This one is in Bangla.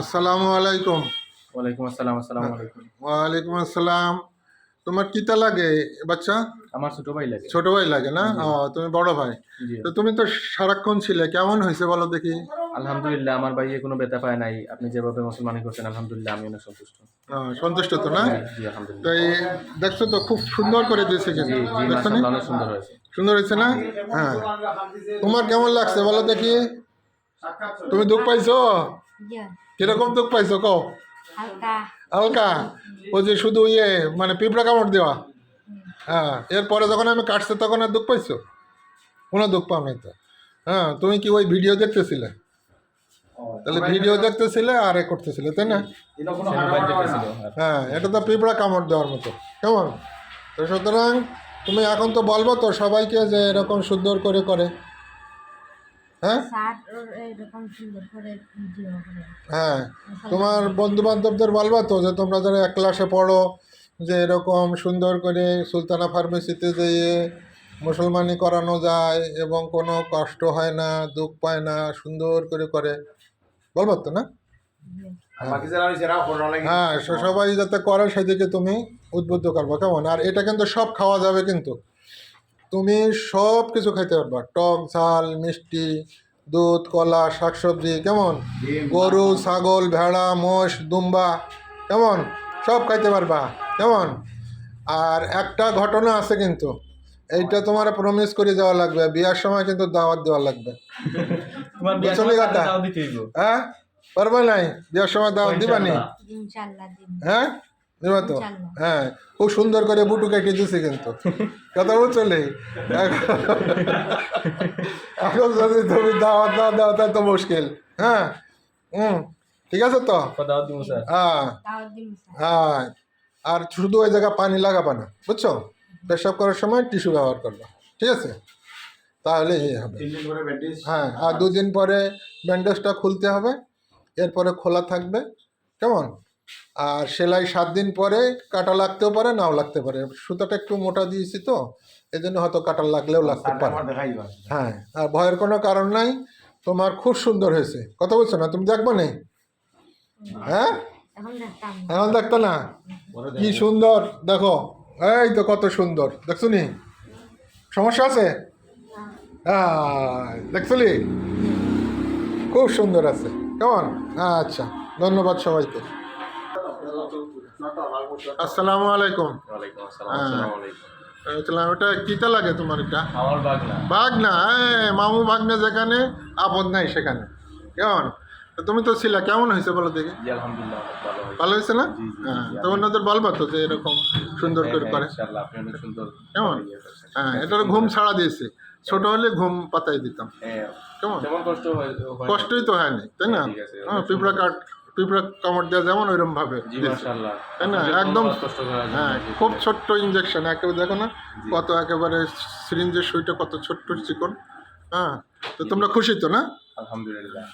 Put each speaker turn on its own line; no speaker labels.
আসসালামু আলাইকুম।
ওয়ালাইকুম আসসালাম আসসালামু আলাইকুম।
ওয়ালাইকুম আসসালাম। তোমার কিতা লাগে বাচ্চা?
আমার ছোট ভাই লাগে।
ছোট ভাই লাগে না? তুমি বড় ভাই। তো তুমি তো সারাক্ষণ ছিলে কেমন হয়েছে বলো দেখি?
আলহামদুলিল্লাহ আমার ভাইয়ে কোনো ব্যথা পায় নাই। আপনি যেভাবে মুসলমানি করছেন আলহামদুলিল্লাহ আমি অনেক সন্তুষ্ট।
সন্তুষ্ট তো না?
জি
তো এই দেখছ তো খুব সুন্দর করে দিয়েছে কিন্তু
অনেক সুন্দর হয়েছে।
সুন্দর হয়েছে না? হ্যাঁ। তোমার কেমন লাগছে বলো দেখি? তুমি দুঃখ পাইছো? কীরকম দুঃখ পাইছো কও?
হালকা।
ওই যে শুধু ইয়ে মানে পিঁপড়া কামড় দেওয়া? হ্যাঁ এরপরে যখন আমি কাটছে তখন আর দুঃখ পাইছো? কোনো দুঃখ পাও নাই তো। হ্যাঁ তুমি কি ওই ভিডিও দেখতেছিলে? তাহলে ভিডিও দেখতেছিলে আর এ করতেছিলে তাই না?
আর
হ্যাঁ এটা তো পিঁপড়া কামড় দেওয়ার মতো। কেমন? তো সুতরাং তুমি এখন তো বলব তো সবাইকে যে এরকম সুন্দর করে করে হ্যাঁ?
স্যার ওর এরকম সুন্দর করে ভিডিও করে
হ্যাঁ তোমার বন্ধু বান্ধবদের বলবা তো যে তোমরা যারা এক ক্লাসে পড়ো যে এরকম সুন্দর করে সুলতানা ফার্মেসিতে যেয়ে মুসলমানি করানো যায় এবং কোনো কষ্ট হয় না দুঃখ পায় না সুন্দর করে করে। বলবা তো না? হ্যাঁ সে সবাই যাতে করে সেদিকে তুমি উদ্বুদ্ধ করব কেমন? আর এটা কিন্তু সব খাওয়া যাবে কিন্তু। তুমি সব কিছু খাইতে পারবা। টক ঝাল মিষ্টি দুধ কলা শাকসবজি কেমন? গরু ছাগল ভেড়া মোষ দুম্বা কেমন? সব খাইতে পারবা। কেমন? আর একটা ঘটনা আছে কিন্তু। এইটা তোমার প্রমিস করে দেওয়া লাগবে। বিয়ার সময় কিন্তু দাওয়াত দেওয়া লাগবে। হ্যাঁ? পারবে নাই? বিয়ার সময় দাওয়াত দিবা নি
ইনশাআল্লাহ।
ইনশাল্লাহ দিন
হ্যাঁ? দিবা তো হ্যাঁ খুব সুন্দর করে বুটু কেটে দিছে কিন্তু। কথা বুঝলি এখন যদি তুমি দাওয়াত না দাও তাহলে তো মুশকিল। হ্যাঁ? হুম ঠিক আছে তো?
দাও দিব স্যার।
হ্যাঁ। হ্যাঁ। আর শুধু ওই জায়গায় পানি লাগাবা না বুঝছ? পেশাব করার সময় টিস্যু ব্যবহার করবা ঠিক আছে? তাহলে এই হবে। হ্যাঁ আর দুদিন পরে ব্যান্ডেজটা খুলতে হবে এরপরে খোলা থাকবে কেমন? আর সেলাই সাত দিন পরে কাটা লাগতেও পারে নাও লাগতে পারে। সুতাটা একটু মোটা দিয়েছি তো এই জন্য হয়তো কাটা লাগলেও লাগতে পারে। হ্যাঁ আর ভয়ের কোনো কারণ নাই। তোমার খুব সুন্দর হয়েছে। কথা বলছো না? তুমি দেখব না? হ্যাঁ?
এখন
দেখতো না? কি সুন্দর দেখো। এই তো কত সুন্দর। দেখছ নি? সমস্যা আছে? হ্যাঁ দেখছলি খুব সুন্দর আছে। কেমন? আচ্ছা ধন্যবাদ সবাইকে। আসসালামু আলাইকুম।
আসসালাম
হ্যাঁ। এটা কিতা লাগে তোমার এটা?
বাগনা।
মামু ভাগ্নে যেখানে আপদ নাই সেখানে। কেমন? তুমি তো ছিলা কেমন হয়েছে বলো দেখি?
ভালো হয়েছে।
না? হ্যাঁ তো অন্যদের বলবা তো যে এরকম সুন্দর করে
হ্যাঁ,
করে। কেমন?
ইয়ে
হ্যাঁ এটার ঘুম ছাড়া দিয়েছে। ছোট হলে ঘুম পাতাই দিতাম। কেমন। কষ্টই তো হয়নি তাই না? হ্যাঁ পিঁপড়া কাট পিঁপড়া কামড় দেওয়া যেমন ওইরকম ভাবে
জি
দিয়েছে।
মাশাআল্লাহ।
তাই না? একদম-। হ্যাঁ খুব ছোট্ট ইঞ্জেকশন একেবারে দেখো না কত একেবারে সিরিঞ্জের সুইটা কত ছোট্ট চিকন। হ্যাঁ তো তোমরা খুশি তো না?
আলহামদুলিল্লাহ